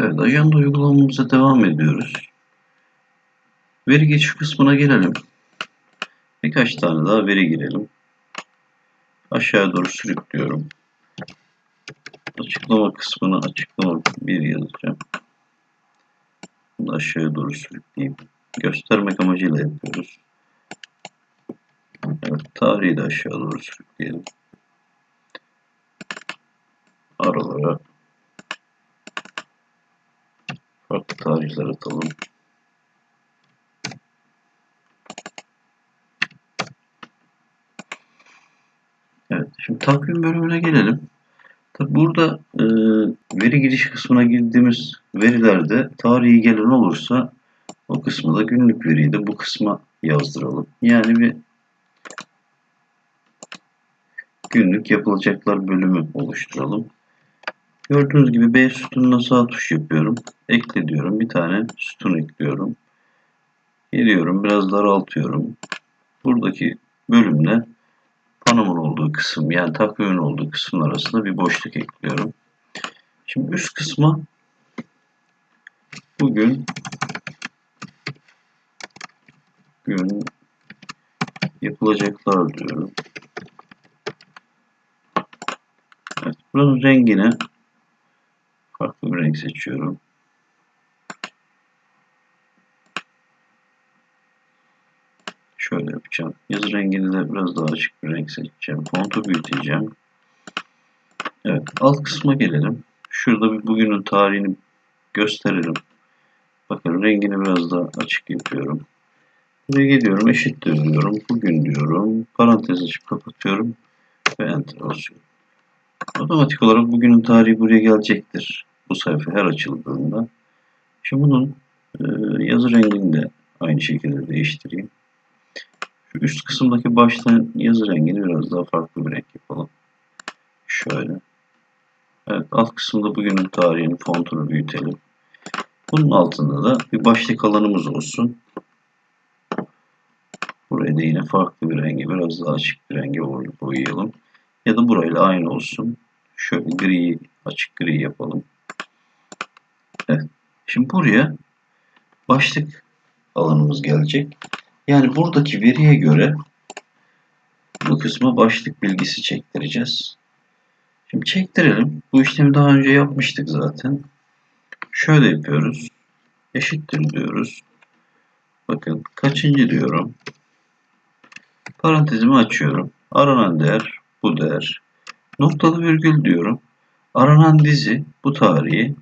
Evet, ajanda uygulamamıza devam ediyoruz. Veri geçiş kısmına gelelim. Birkaç tane daha veri girelim. Aşağıya doğru sürüklüyorum. Açıklama kısmına açıklama bir yazacağım. Bunu aşağıya doğru sürükleyeyim. Göstermek amacıyla yapıyoruz. Evet, tarihi de aşağı doğru sürükleyelim. Aralara farklı tarihler atalım. Evet, şimdi takvim bölümüne gelelim. Tabi burada e, veri giriş kısmına girdiğimiz verilerde tarihi gelen olursa o kısmı da günlük veriyi de bu kısma yazdıralım. Yani bir günlük yapılacaklar bölümü oluşturalım. Gördüğünüz gibi B sütununa sağ tuş yapıyorum. Ekle diyorum. Bir tane sütun ekliyorum. Geliyorum. Biraz daraltıyorum. Buradaki bölümle panomun olduğu kısım yani takvimin olduğu kısım arasında bir boşluk ekliyorum. Şimdi üst kısma bugün gün yapılacaklar diyorum. Evet, buranın rengine farklı bir renk seçiyorum. Şöyle yapacağım. Yazı rengini de biraz daha açık bir renk seçeceğim. Fontu büyüteceğim. Evet, alt kısma gelelim. Şurada bir bugünün tarihini gösterelim. Bakın rengini biraz daha açık yapıyorum. Buraya geliyorum, eşittir diyorum. Bugün diyorum. Parantez açıp kapatıyorum. Ve enter basıyorum. Otomatik olarak bugünün tarihi buraya gelecektir. Bu sayfa her açıldığında. Şimdi bunun e, yazı rengini de aynı şekilde değiştireyim. Şu üst kısımdaki baştan yazı rengini biraz daha farklı bir renk yapalım. Şöyle. Evet alt kısımda bugünün tarihinin fontunu büyütelim. Bunun altında da bir başlık alanımız olsun. Buraya da yine farklı bir rengi, biraz daha açık bir rengi boyayalım. Ya da burayla aynı olsun. Şöyle gri, açık gri yapalım. Şimdi buraya başlık alanımız gelecek. Yani buradaki veriye göre bu kısma başlık bilgisi çektireceğiz. Şimdi çektirelim. Bu işlemi daha önce yapmıştık zaten. Şöyle yapıyoruz. Eşittir diyoruz. Bakın kaçıncı diyorum. Parantezimi açıyorum. Aranan değer bu değer. Noktalı virgül diyorum. Aranan dizi bu tarihi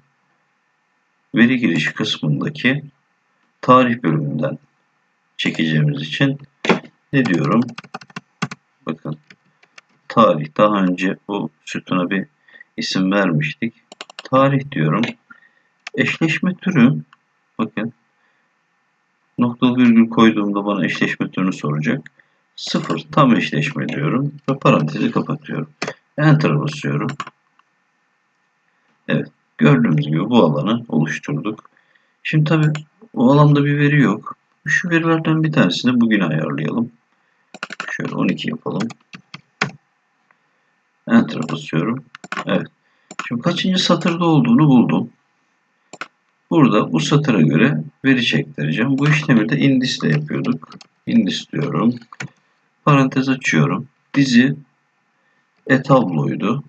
veri giriş kısmındaki tarih bölümünden çekeceğimiz için ne diyorum? Bakın tarih daha önce bu sütuna bir isim vermiştik. Tarih diyorum. Eşleşme türü bakın noktalı virgül koyduğumda bana eşleşme türünü soracak. Sıfır tam eşleşme diyorum ve parantezi kapatıyorum. Enter'a basıyorum. Evet. Gördüğümüz gibi bu alanı oluşturduk. Şimdi tabi o alanda bir veri yok. Şu verilerden bir tanesini bugün ayarlayalım. Şöyle 12 yapalım. Enter'a basıyorum. Evet. Şimdi kaçıncı satırda olduğunu buldum. Burada bu satıra göre veri çektireceğim. Bu işlemi de indisle yapıyorduk. Indis diyorum. Parantez açıyorum. Dizi e-tabloydu.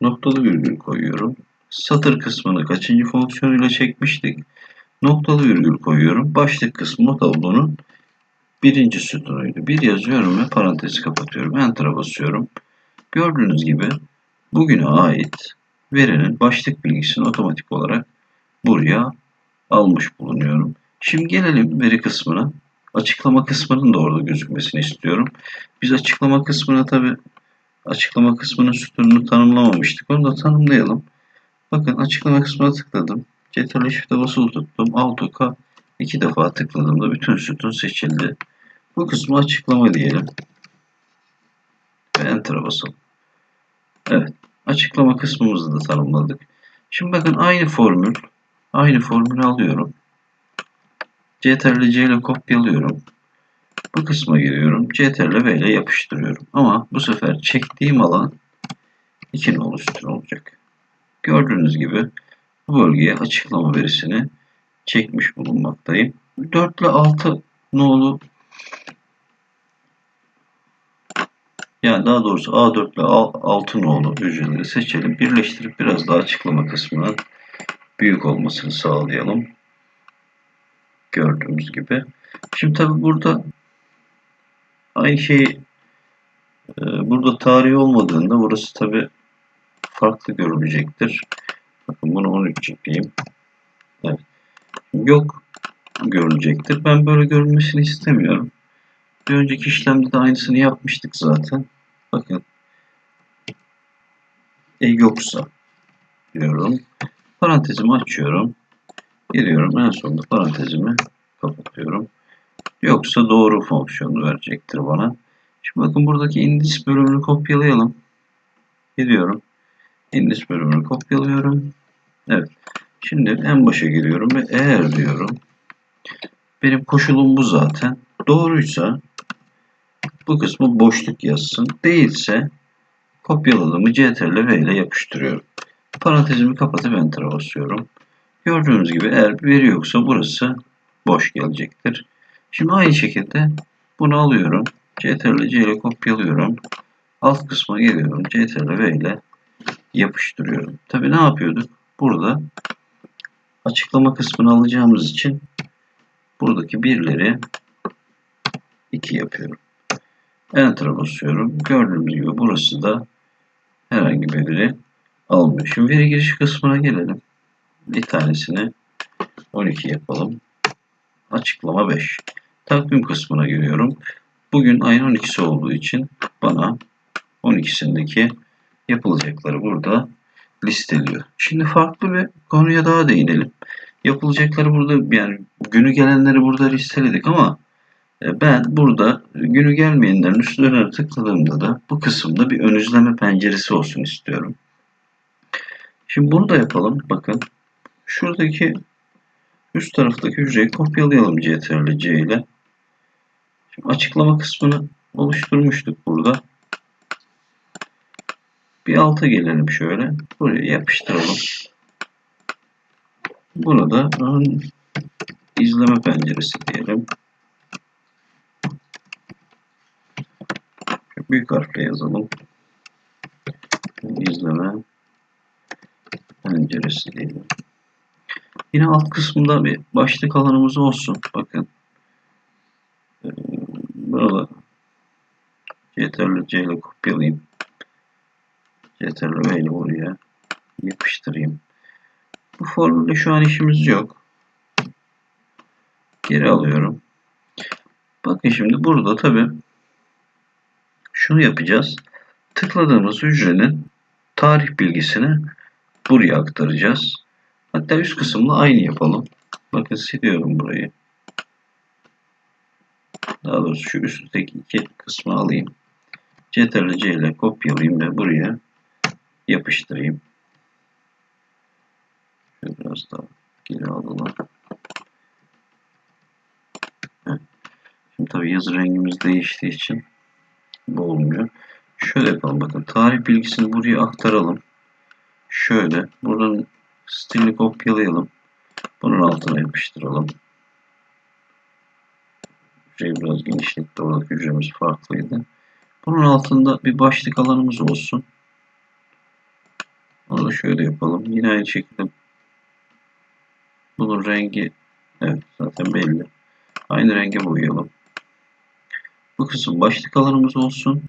Noktalı virgül koyuyorum. Satır kısmını kaçıncı fonksiyonuyla çekmiştik. Noktalı virgül koyuyorum. Başlık kısmı tablonun birinci sütunuydu. Bir yazıyorum ve parantezi kapatıyorum. Enter'a basıyorum. Gördüğünüz gibi bugüne ait verinin başlık bilgisini otomatik olarak buraya almış bulunuyorum. Şimdi gelelim veri kısmına. Açıklama kısmının da orada gözükmesini istiyorum. Biz açıklama kısmına tabi açıklama kısmının sütununu tanımlamamıştık. Onu da tanımlayalım. Bakın açıklama kısmına tıkladım. Ctrl Shift'e basılı tuttum. Alt K iki defa tıkladığımda bütün sütun seçildi. Bu kısmı açıklama diyelim. Ve Enter'a basalım. Evet. Açıklama kısmımızı da tanımladık. Şimdi bakın aynı formül. Aynı formülü alıyorum. Ctrl C ile kopyalıyorum. Bu kısma giriyorum. Ctrl V ile yapıştırıyorum. Ama bu sefer çektiğim alan 2 nolu sütun olacak. Gördüğünüz gibi bu bölgeye açıklama verisini çekmiş bulunmaktayım. 4 ile 6 nolu yani daha doğrusu A4 ile 6 nolu hücreleri seçelim. Birleştirip biraz daha açıklama kısmının büyük olmasını sağlayalım. Gördüğümüz gibi. Şimdi tabi burada aynı şey burada tarih olmadığında burası tabi farklı görülecektir. Bakın bunu 13 yapayım. Evet. Yok görülecektir. Ben böyle görünmesini istemiyorum. Bir önceki işlemde de aynısını yapmıştık zaten. Bakın. E yoksa diyorum. Parantezimi açıyorum. Giriyorum. En sonunda parantezimi kapatıyorum. Yoksa doğru fonksiyonu verecektir bana. Şimdi bakın buradaki indis bölümünü kopyalayalım. Gidiyorum. Indis bölümünü kopyalıyorum. Evet. Şimdi en başa giriyorum ve eğer diyorum benim koşulum bu zaten. Doğruysa bu kısmı boşluk yazsın. Değilse kopyaladığımı CTRL V ile yapıştırıyorum. Parantezimi kapatıp Enter'a basıyorum. Gördüğünüz gibi eğer bir veri yoksa burası boş gelecektir. Şimdi aynı şekilde bunu alıyorum. CTRL C ile kopyalıyorum. Alt kısma geliyorum. CTRL V ile yapıştırıyorum. Tabi ne yapıyorduk? Burada açıklama kısmını alacağımız için buradaki birleri 2 yapıyorum. Enter'a basıyorum. Gördüğünüz gibi burası da herhangi bir veri almıyor. Şimdi veri giriş kısmına gelelim. Bir tanesini 12 yapalım. Açıklama 5. Takvim kısmına giriyorum. Bugün ayın 12'si olduğu için bana 12'sindeki yapılacakları burada listeliyor. Şimdi farklı bir konuya daha değinelim. Yapılacakları burada yani günü gelenleri burada listeledik ama e, ben burada günü gelmeyenlerin üstlerine tıkladığımda da bu kısımda bir ön izleme penceresi olsun istiyorum. Şimdi bunu da yapalım. Bakın şuradaki üst taraftaki hücreyi kopyalayalım CTRL C ile. Şimdi açıklama kısmını oluşturmuştuk burada. Bir alta gelelim şöyle. Buraya yapıştıralım. Buna da ön izleme penceresi diyelim. Büyük harfle yazalım. İzleme penceresi diyelim. Yine alt kısmında bir başlık alanımız olsun. Bakın. Burada CTRL C ile kopyalayayım. CTRL V ile oraya yapıştırayım. Bu formülde şu an işimiz yok. Geri alıyorum. Bakın şimdi burada tabi şunu yapacağız. Tıkladığımız hücrenin tarih bilgisini buraya aktaracağız. Hatta üst kısımla aynı yapalım. Bakın siliyorum burayı. Daha doğrusu şu üstteki iki kısmı alayım. Ctrl C ile kopyalayayım ve buraya yapıştırayım. Şöyle biraz daha geri alalım. Şimdi tabi yazı rengimiz değiştiği için bu olmuyor. Şöyle yapalım bakın. Tarih bilgisini buraya aktaralım. Şöyle. Buradan stilini kopyalayalım. Bunun altına yapıştıralım. Hücreyi biraz genişletti. Oradaki hücremiz farklıydı. Bunun altında bir başlık alanımız olsun. Onu da şöyle yapalım. Yine aynı şekilde bunun rengi evet zaten belli. Aynı renge boyayalım. Bu kısım başlık alanımız olsun.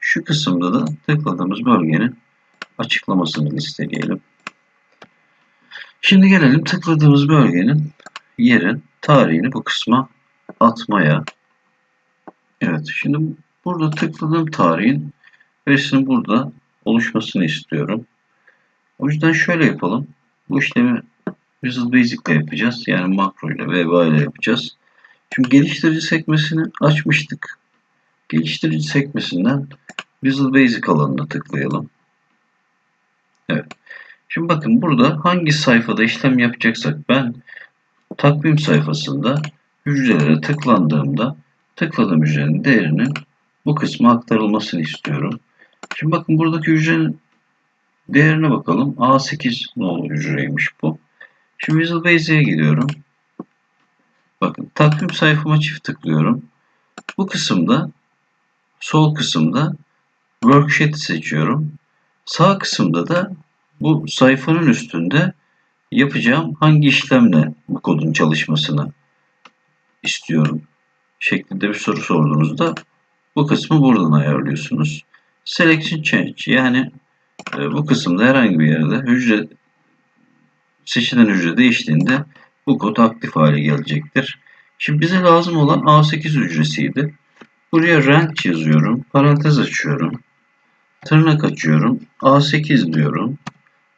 Şu kısımda da tıkladığımız bölgenin açıklamasını listeleyelim. Şimdi gelelim tıkladığımız bölgenin yerin tarihini bu kısma atmaya. Evet şimdi burada tıkladığım tarihin verisinin burada oluşmasını istiyorum. O yüzden şöyle yapalım. Bu işlemi Visual Basic ile yapacağız. Yani makro ile VBA ile yapacağız. Şimdi geliştirici sekmesini açmıştık. Geliştirici sekmesinden Visual Basic alanına tıklayalım. Evet. Şimdi bakın burada hangi sayfada işlem yapacaksak ben takvim sayfasında hücrelere tıklandığımda tıkladığım hücrenin değerinin bu kısma aktarılmasını istiyorum. Şimdi bakın buradaki hücrenin değerine bakalım. A8 nolu hücreymiş bu. Şimdi Visual Basic'e gidiyorum. Bakın takvim sayfama çift tıklıyorum. Bu kısımda sol kısımda Worksheet'i seçiyorum. Sağ kısımda da bu sayfanın üstünde yapacağım hangi işlemle bu kodun çalışmasını istiyorum şeklinde bir soru sorduğunuzda bu kısmı buradan ayarlıyorsunuz. Selection Change yani e, bu kısımda herhangi bir yerde hücre seçilen hücre değiştiğinde bu kod aktif hale gelecektir. Şimdi bize lazım olan A8 hücresiydi. Buraya range yazıyorum. Parantez açıyorum. Tırnak açıyorum. A8 diyorum.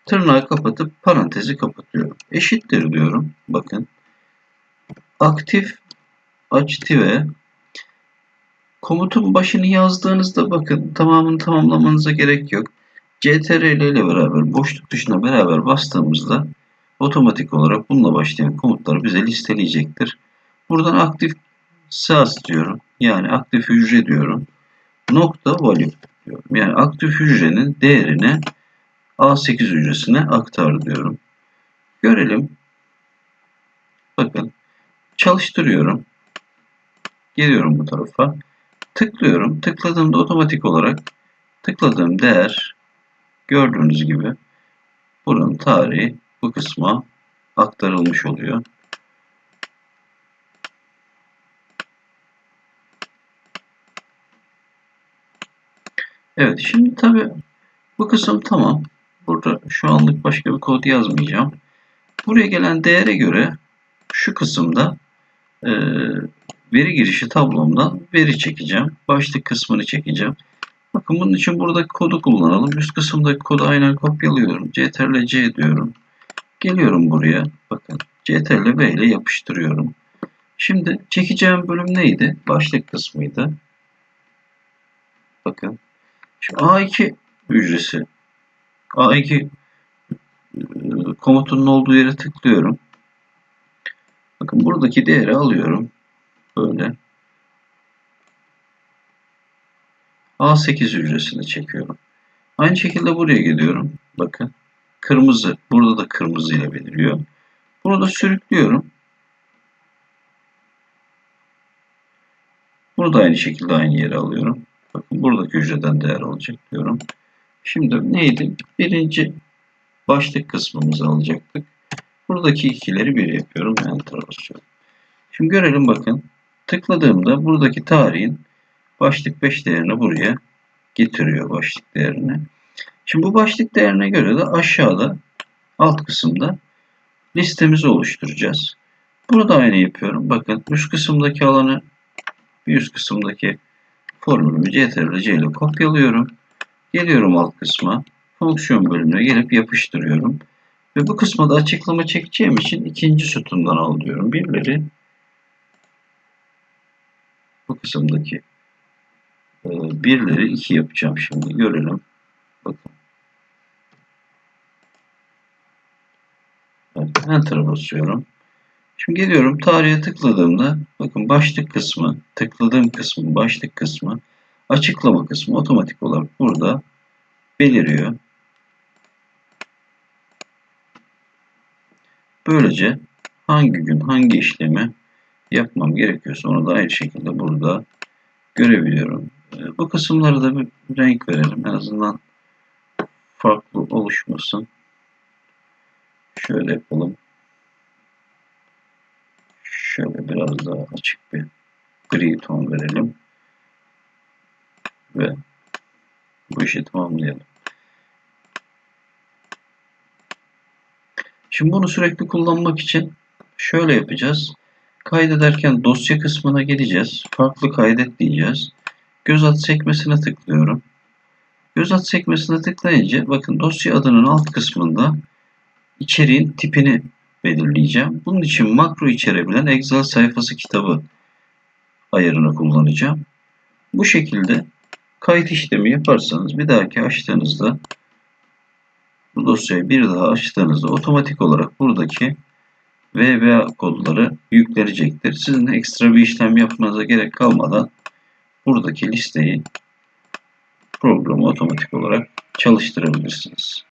Tırnağı kapatıp parantezi kapatıyorum. Eşittir diyorum. Bakın. Aktif aktive komutun başını yazdığınızda bakın tamamını tamamlamanıza gerek yok. CTRL ile beraber boşluk tuşuna beraber bastığımızda otomatik olarak bununla başlayan komutlar bize listeleyecektir. Buradan aktif SAS diyorum. Yani aktif hücre diyorum. Nokta value diyorum. Yani aktif hücrenin değerini A8 hücresine aktar diyorum. Görelim. Bakın. Çalıştırıyorum. Geliyorum bu tarafa. Tıklıyorum. Tıkladığımda otomatik olarak tıkladığım değer gördüğünüz gibi buranın tarihi bu kısma aktarılmış oluyor. Evet şimdi tabi bu kısım tamam. Burada şu anlık başka bir kod yazmayacağım. Buraya gelen değere göre şu kısımda e, veri girişi tablomdan veri çekeceğim. Başlık kısmını çekeceğim. Bakın bunun için buradaki kodu kullanalım. Üst kısımdaki kodu aynen kopyalıyorum. CTRL C diyorum. Geliyorum buraya. Bakın CTRL V ile yapıştırıyorum. Şimdi çekeceğim bölüm neydi? Başlık kısmıydı. Bakın. Şu A2 hücresi. A2 e, komutunun olduğu yere tıklıyorum. Bakın buradaki değeri alıyorum. Böyle. A8 hücresini çekiyorum. Aynı şekilde buraya geliyorum. Bakın. Kırmızı. Burada da kırmızı ile belirliyor. Bunu da sürüklüyorum. Bunu da aynı şekilde aynı yere alıyorum. Bakın buradaki hücreden değer alacak diyorum. Şimdi neydi? Birinci başlık kısmımızı alacaktık. Buradaki ikileri bir yapıyorum. Enter basıyorum. Şimdi görelim bakın. Tıkladığımda buradaki tarihin başlık 5 değerini buraya getiriyor başlık değerini. Şimdi bu başlık değerine göre de aşağıda alt kısımda listemizi oluşturacağız. Burada aynı yapıyorum. Bakın üst kısımdaki alanı bir üst kısımdaki formülümü CTRL C ile kopyalıyorum. Geliyorum alt kısma. Fonksiyon bölümüne gelip yapıştırıyorum. Ve bu kısma açıklama çekeceğim için ikinci sütundan al diyorum. Bu kısımdaki e, birleri iki yapacağım şimdi. Görelim. Bakın. Evet, Enter'a basıyorum. Şimdi geliyorum tarihe tıkladığımda bakın başlık kısmı, tıkladığım kısmı, başlık kısmı, açıklama kısmı otomatik olarak burada beliriyor. Böylece hangi gün hangi işlemi yapmam gerekiyorsa onu da aynı şekilde burada görebiliyorum. Ee, bu kısımlara da bir renk verelim. En azından farklı oluşmasın. Şöyle yapalım. Şöyle biraz daha açık bir gri ton verelim. Ve bu işi tamamlayalım. Şimdi bunu sürekli kullanmak için şöyle yapacağız. Kaydederken dosya kısmına geleceğiz. Farklı kaydet diyeceğiz. Göz at sekmesine tıklıyorum. Göz at sekmesine tıklayınca bakın dosya adının alt kısmında içeriğin tipini belirleyeceğim. Bunun için makro içerebilen Excel sayfası kitabı ayarını kullanacağım. Bu şekilde kayıt işlemi yaparsanız bir dahaki açtığınızda bu dosyayı bir daha açtığınızda otomatik olarak buradaki VBA kodları yüklenecektir. Sizin ekstra bir işlem yapmanıza gerek kalmadan buradaki listeyi programı otomatik olarak çalıştırabilirsiniz.